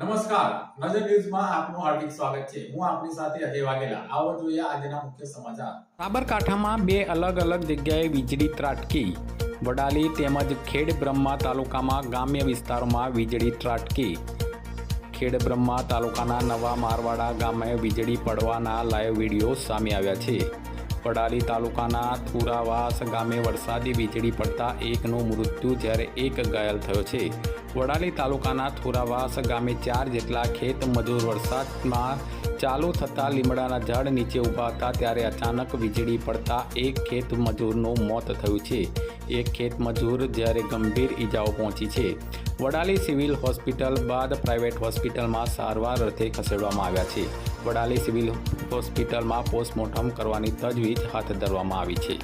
નમસ્કાર. નજર ન્યૂઝમાં આપનું હાર્દિક સ્વાગત છે. હું આપની સાથે અજય વાઘેલા. આવો જોઈએ આજના મુખ્ય સમાચાર. સાબરકાંઠામાં બે અલગ અલગ જગ્યાએ વીજળી ત્રાટકી. વડાલી તેમજ ખેડ બ્રહ્મા તાલુકામાં ગ્રામ્ય વિસ્તારોમાં વીજળી ત્રાટકી. ખેડ બ્રહ્મા તાલુકાના નવા મારવાડા ગામે વીજળી પડવાના લાઈવ વીડિયો સામે આવ્યા છે. વડાલી તાલુકાના થુરાવાસ ગામે વરસાદી વીજળી પડતા એકનું મૃત્યુ જ્યારે એક ઘાયલ થયો છે. વડાલી તાલુકાના થુરાવાસ ગામે ચાર જેટલા ખેત મજૂર વરસાદમાં ચાલુ થતા લીમડાના ઝાડ નીચે ઊભા હતા ત્યારે અચાનક વીજળી પડતા એક ખેત મજૂરનું મોત થયું છે. એક ખેત મજૂર જ્યારે ગંભીર ઈજાઓ પહોંચી છે. વડાલી સિવિલ હોસ્પિટલ બાદ પ્રાઇવેટ હોસ્પિટલમાં સારવાર અર્થે ખસેડવામાં આવ્યા છે. વડાલી સિવિલ હોસ્પિટલમાં પોસ્ટમોર્ટમ કરવાની તજવીજ હાથ ધરવામાં આવી છે.